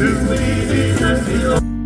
щасливі на сіло.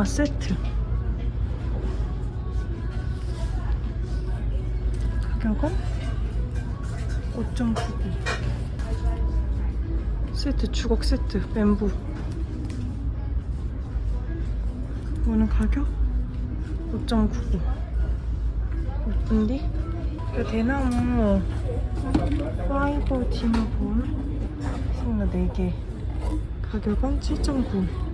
도마 세트. 가격은 5.99. 세트 주걱 세트 뱀부. 이거는 가격 5.99. 예쁜디? 그 대나무 파이버 디너볼 생나 4개. 가격은 7.9.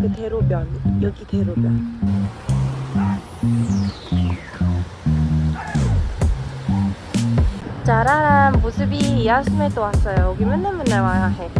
그 대로변 여기 대로변. 짜라란 모습이 이아스메도 왔어요. 여기 맨날 맨날 와야 해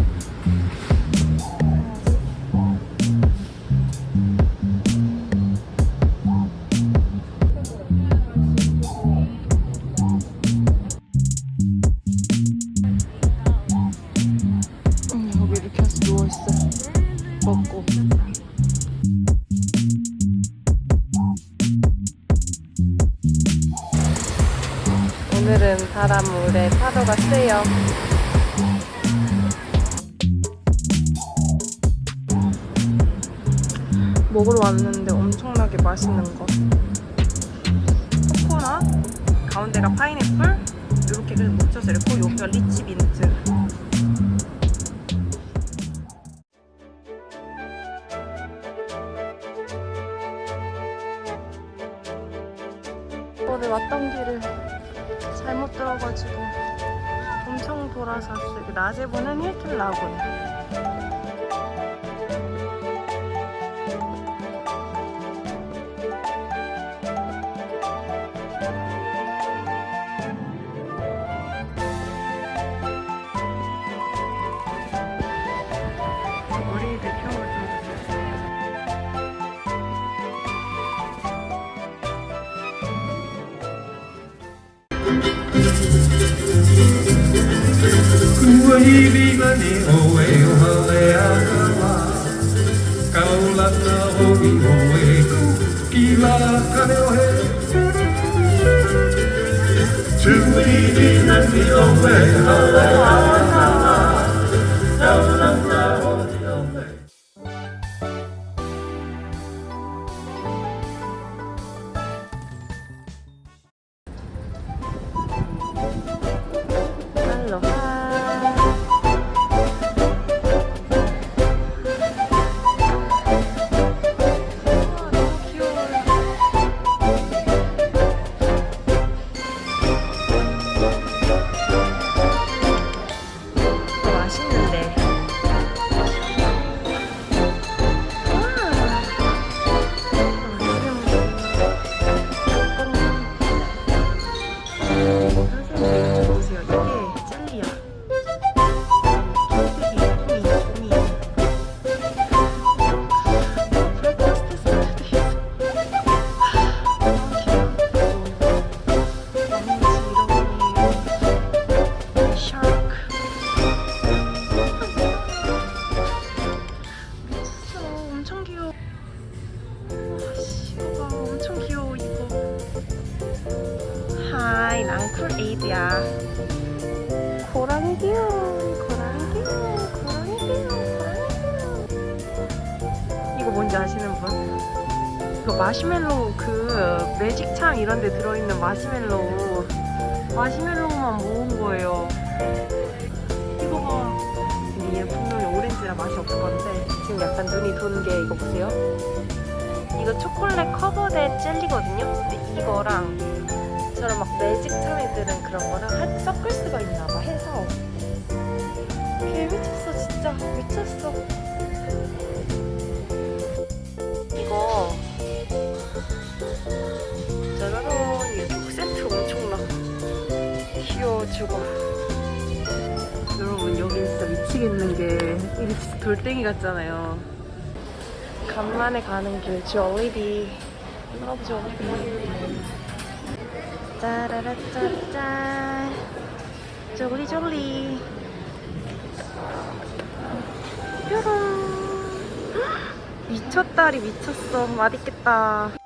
오늘은 바닷물에 파도가 세요. 먹으러 왔는데 엄청나게 맛있는 거. 코코넛 가운데가 파인애플 이렇게 그냥 묻혀서 이렇게 여기가 리치 민트. 이거를 왔던 길을 잘못 들어가지고 엄청 돌아서. 그 낮에 보는 힐튼 라군. Kua hiwi mani o e o halea a ka wā Ka ulata o i o e ku ki la ka reo he Tu hiwi mani o e hale ka wā 마시멜로우 그 매직창 이런 데 들어있는 마시멜로우. 마시멜로우만 모은 거예요. 이거 봐. 근데 얘 분명히 오렌지라 맛이 없을 건데 지금 약간 눈이 도는 게 이거 보세요. 이거 초콜릿 커버된 젤리거든요. 근데 이거랑 저런 막 매직 창 애들은 그런 거랑 한 섞을 수가 있나 봐 해서 개 미쳤어 진짜 미쳤어 돌덩이 같잖아요. 간만에 가는 길 조리비. 러브 조리비. 짜라라짜짠 쪼리 쪼리. 뾰롱. 미쳤다리 미쳤어. 맛있겠다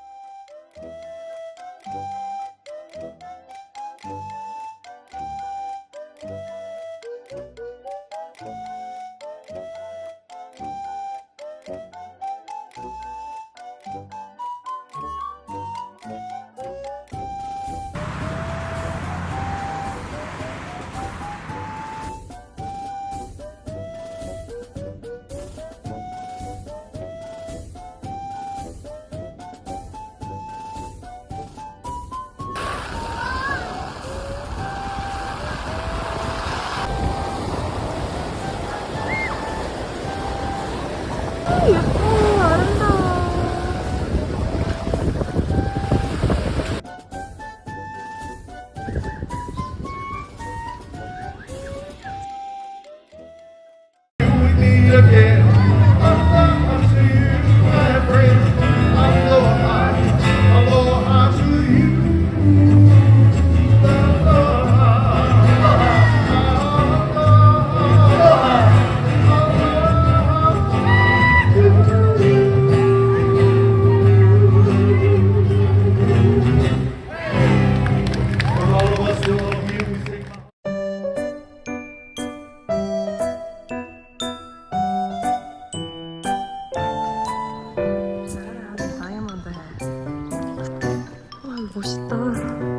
멋있다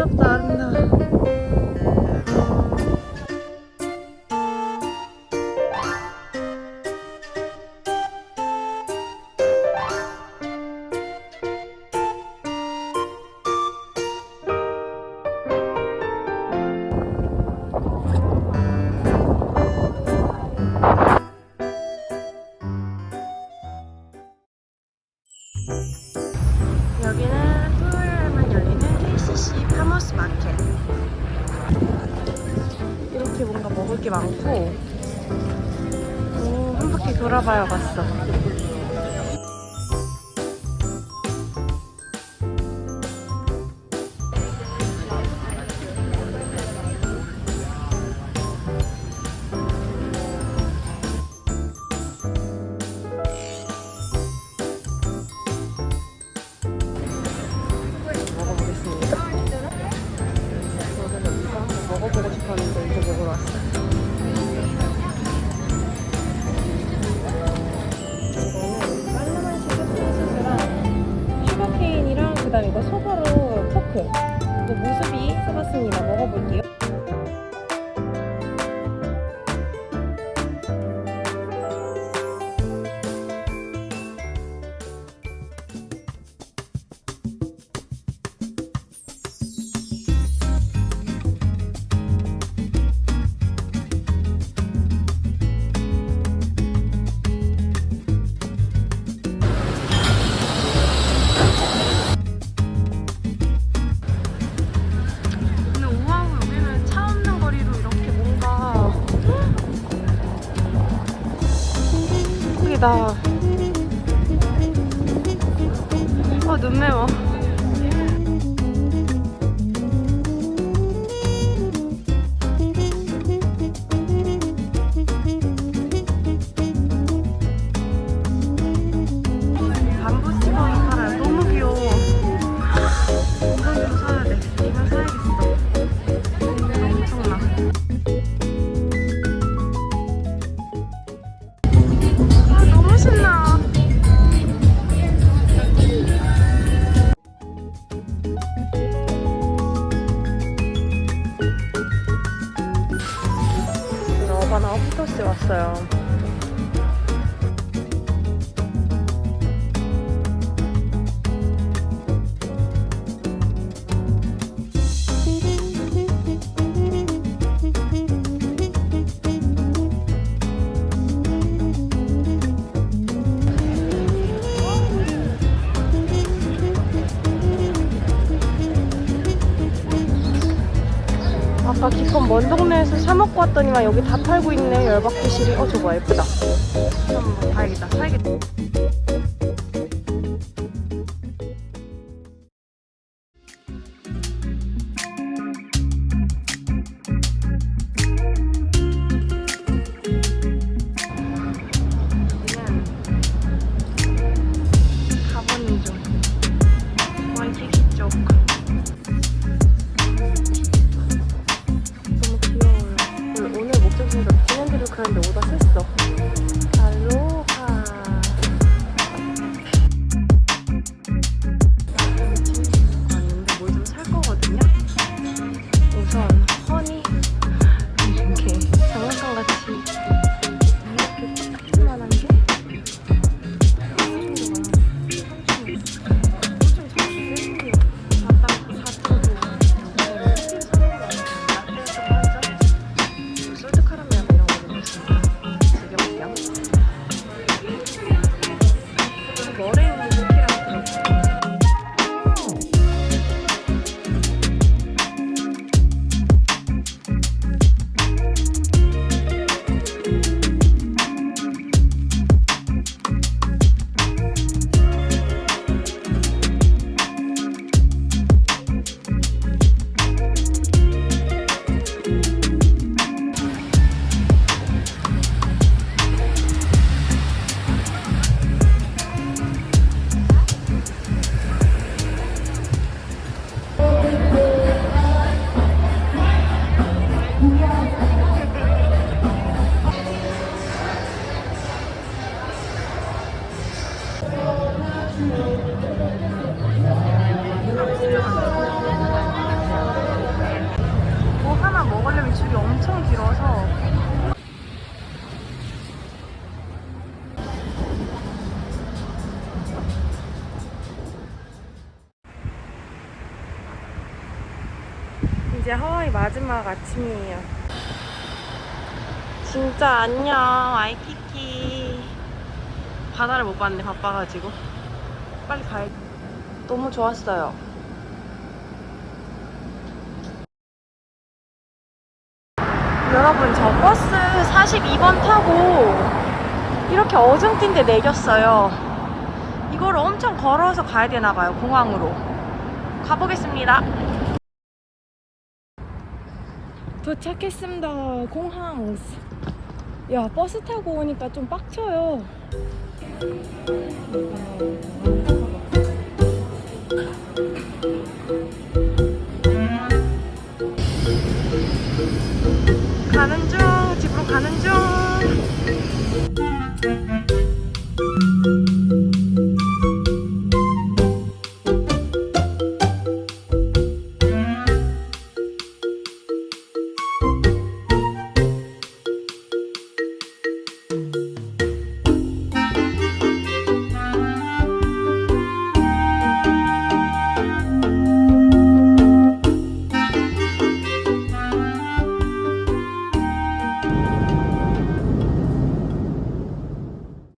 아 오 아까 기껏 먼 동네에서 사 먹고 왔더니만 여기 다 팔고 있네. 열받기 실이 어 저거 예쁘다. 한번 봐야겠다. 사야겠다 마지막 아침이에요. 진짜 안녕 와이키키. 바다를 못 봤네 바빠가지고 빨리 가야 돼. 너무 좋았어요. 여러분 저 버스 42번 타고 이렇게 어중뛴데 내렸어요. 이걸 엄청 걸어서 가야 되나 봐요, 공항으로. 가보겠습니다. 도착했습니다. 공항. 야, 버스 타고 오니까 좀 빡쳐요. 가는 중, 집으로 가는 중.